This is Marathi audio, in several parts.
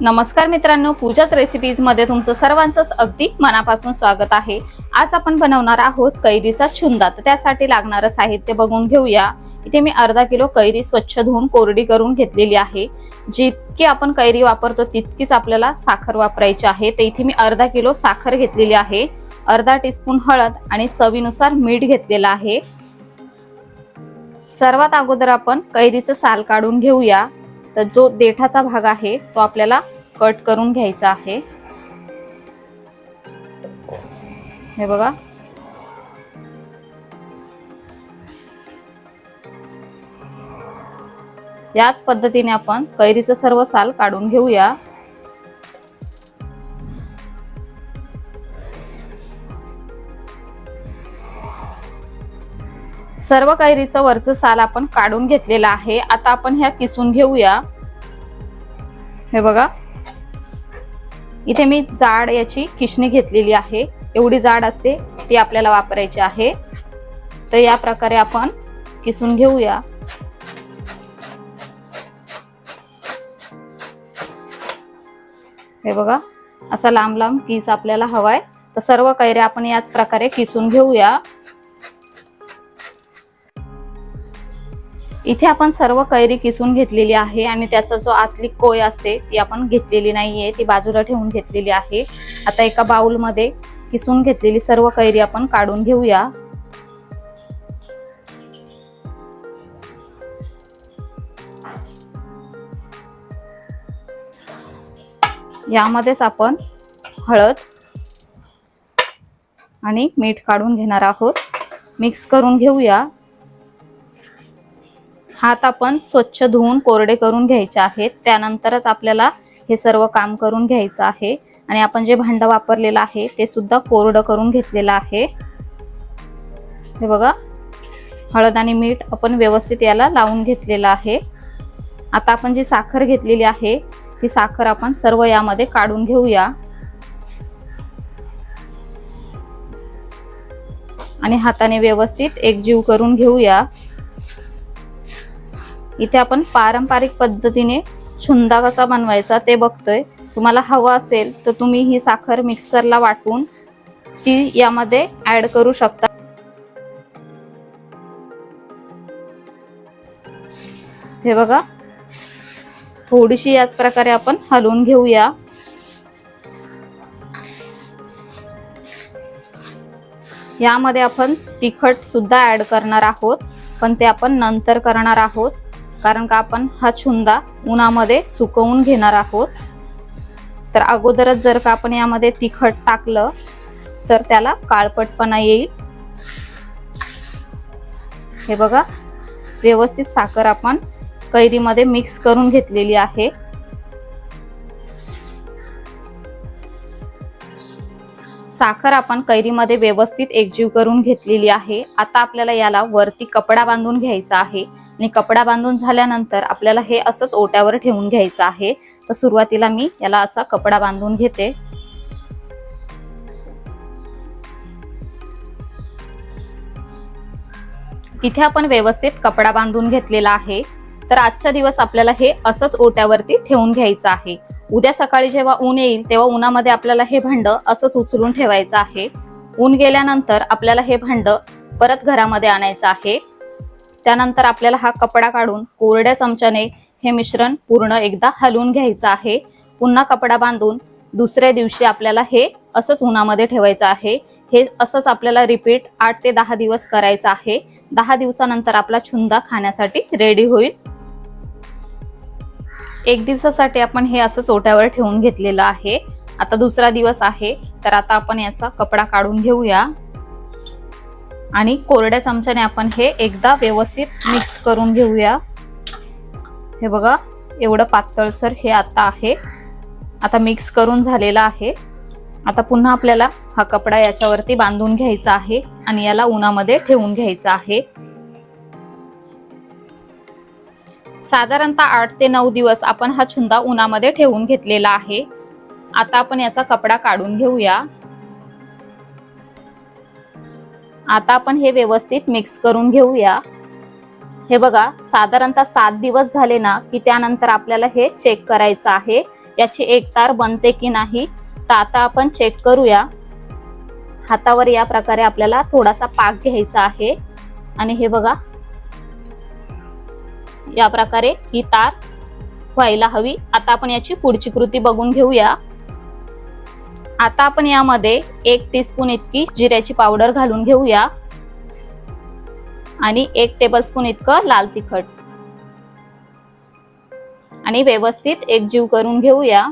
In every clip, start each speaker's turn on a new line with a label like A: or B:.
A: नमस्कार मित्रांनो पूजाच रेसिपीजमध्ये तुमचं सर्वांचंच अगदी मनापासून स्वागत आहे. आज आपण बनवणार आहोत कैरीचा छुंदा. तर त्यासाठी लागणारं साहित्य बघून घेऊया. इथे मी अर्धा किलो कैरी स्वच्छ धुवून कोरडी करून घेतलेली आहे. जितकी आपण कैरी वापरतो तितकीच आपल्याला साखर वापरायची आहे. तर इथे मी अर्धा किलो साखर घेतलेली आहे. अर्धा टीस्पून हळद आणि चवीनुसार मीठ घेतलेलं आहे. सर्वात अगोदर आपण कैरीचं साल काढून घेऊया. तर जो देठाचा भाग आहे तो आपल्याला कट करून घ्यायचा आहे. हे बघा. याच पद्धतीने आपण कैरीचं सर्व साल काढून घेऊया. सर्व कैरीचं वरचं साल आपण काढून घेतलेलं आहे. आता आपण ह्या किसून घेऊया. हे बघा. इथे मी जाड याची किशणी घेतलेली आहे. एवढी जाड असते ती आपल्याला वापरायची आहे. तर या प्रकारे आपण किसून घेऊया. हे बघा. असा लांब लांब किस आपल्याला हवाय. तर सर्व कैऱ्या आपण याच प्रकारे किसून घेऊया. इथे आपण सर्व कैरी किसून घेतलेली आहे आणि त्याचा जो आतली कोय असते ती आपण घेतलेली नाहीये ती बाजूला ठेवून घेतलेली आहे. आता एका बाउलमध्ये किसून घेतलेली सर्व कैरी आपण काढून घेऊया. यामध्येच आपण हळद आणि मीठ काढून घेणार आहोत. मिक्स करून घेऊया. हात आपण स्वच्छ धुवून कोरडे करून घ्यायचे आहेत. त्यानंतरच आपल्याला हे सर्व काम करून घ्यायचं आहे. आणि आपण जे भांडं वापरलेलं आहे ते सुद्धा कोरडं करून घेतलेलं आहे. हे बघा हळद आणि मीठ आपण व्यवस्थित याला लावून घेतलेलं आहे. आता आपण जी साखर घेतलेली आहे ती साखर आपण सर्व यामध्ये काढून घेऊया. आणि हाताने व्यवस्थित एकजीव करून घेऊया. इथे आपण पारंपरिक पद्धतीने छुंदा कसा बनवायचा ते बघतोय. तुम्हाला हवं असेल तर तुम्ही ही साखर मिक्सरला वाटून ती यामध्ये ऍड करू शकता. हे बघा. थोडीशी याच प्रकारे आपण हलवून घेऊया. यामध्ये आपण तिखट सुद्धा ऍड करणार आहोत पण ते आपण नंतर करणार आहोत. कारण का आपण हा छुंदा उन्हामध्ये सुकवून घेणार आहोत. तर अगोदरच जर का आपण यामध्ये तिखट टाकलं तर त्याला काळपटपणा येईल. हे बघा व्यवस्थित साखर आपण कैरीमध्ये मिक्स करून घेतलेली आहे. साखर आपण कैरीमध्ये व्यवस्थित एकजीव करून घेतलेली आहे. आता आपल्याला याला वरती कपडा बांधून घ्यायचा आहे. आणि कपडा बांधून झाल्यानंतर आपल्याला हे असंच ओट्यावर ठेवून घ्यायचं आहे. तर सुरुवातीला मी याला असा कपडा बांधून घेते. इथे आपण व्यवस्थित कपडा बांधून घेतलेला आहे. तर आजचा दिवस आपल्याला हे असंच ओट्यावरती ठेवून घ्यायचं आहे. उद्या सकाळी जेव्हा ऊन येईल तेव्हा उन्हामध्ये आपल्याला हे भांड असंच उचलून ठेवायचं आहे. ऊन गेल्यानंतर आपल्याला हे भांड परत घरामध्ये आणायचं आहे. त्यानंतर आपल्याला हा कपडा काढून कोरड्या चमच्याने हे मिश्रण पूर्ण एकदा हलवून घ्यायचं आहे. पुन्हा कपडा बांधून दुसऱ्या दिवशी आपल्याला हे असंच उन्हामध्ये ठेवायचं आहे. हे असंच आपल्याला रिपीट आठ ते दहा दिवस करायचं आहे. दहा दिवसानंतर आपला छुंदा खाण्यासाठी रेडी होईल. एक दिवसासाठी आपण हे असं चोट्यावर ठेवून घेतलेलं आहे. आता दुसरा दिवस आहे तर आता आपण याचा कपडा काढून घेऊया. आणि कोरड्या चमच्याने आपण हे एकदा व्यवस्थित मिक्स करून घेऊया. हे बघा एवढं पातळसर हे आता आहे. आता मिक्स करून झालेलं आहे. आता पुन्हा आपल्याला हा कपडा याच्यावरती बांधून घ्यायचा आहे आणि याला उन्हामध्ये ठेवून घ्यायचा आहे. साधारणतः आठ ते नऊ दिवस आपण हा छुंदा उन्हामध्ये ठेवून घेतलेला आहे. आता आपण याचा कपडा काढून घेऊया. आता आपण हे व्यवस्थित मिक्स करून घेऊया. हे बघा साधारणतः सात दिवस झाले ना की त्यानंतर आपल्याला हे चेक करायचं आहे. याची एक तार बनते की नाही तर आता आपण चेक करूया. हातावर या प्रकारे आपल्याला थोडासा पाक घ्यायचा आहे. आणि हे बघा या प्रकारे ही तार व्हायला हवी. आता आपण याची पुढची कृती बघून घेऊया. आता आपण यामध्ये एक टीस्पून इतकी जिऱ्याची पावडर घालून घेऊया. आणि एक टेबलस्पून इतकं लाल तिखट. आणि व्यवस्थित एकजीव करून घेऊया.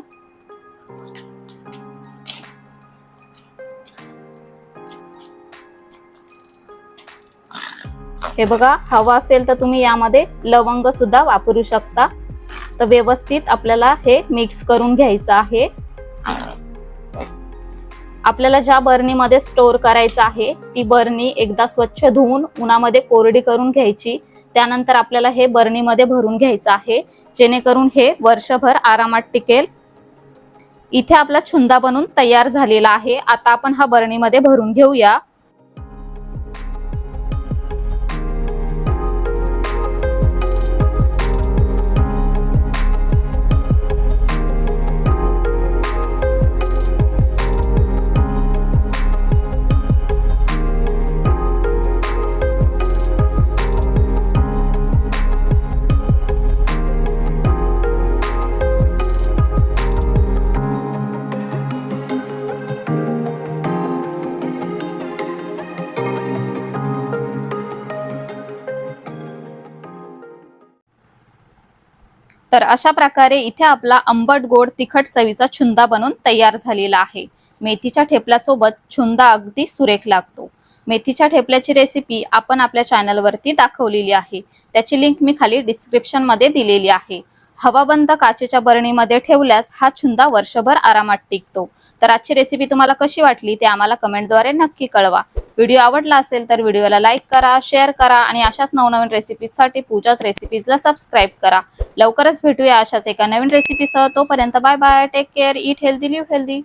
A: हे बघा हवा असेल तर तुम्ही यामध्ये लवंग सुद्धा वापरू शकता. तर व्यवस्थित आपल्याला हे मिक्स करून घ्यायचं आहे. आपल्याला ज्या बर्नीमध्ये स्टोअर करायचं आहे ती बर्नी एकदा स्वच्छ धुवून उन्हामध्ये कोरडी करून घ्यायची. त्यानंतर आपल्याला हे बर्नीमध्ये भरून घ्यायचं आहे. जेणेकरून हे वर्षभर आरामात टिकेल. इथे आपला छुंदा बनून तयार झालेला आहे. आता आपण हा बर्नीमध्ये भरून घेऊया. तर अशा प्रकारे इथे आपला आंबट गोड तिखट चवीचा छुंदा बनून तयार झालेला आहे. मेथीच्या ठेपल्यासोबत छुंदा अगदी सुरेख लागतो. मेथीच्या ठेपल्याची रेसिपी आपण आपल्या चॅनलवरती दाखवलेली आहे. त्याची लिंक मी खाली डिस्क्रिप्शनमध्ये दिलेली आहे. हवाबंद काचेच्या बरणीमध्ये ठेवल्यास हा छुंदा वर्षभर आरामात टिकतो. तर आजची रेसिपी तुम्हाला कशी वाटली ते आम्हाला कमेंटद्वारे नक्की कळवा. व्हिडिओ आवडला असेल तर व्हिडिओला लाईक करा शेअर करा आणि अशाच नवनवीन रेसिपीजसाठी पूजाच रेसिपीजला सबस्क्राईब करा. लवकरच भेटूया अशाच एका नवीन रेसिपीसह तोपर्यंत bye bye take care eat healthy live healthy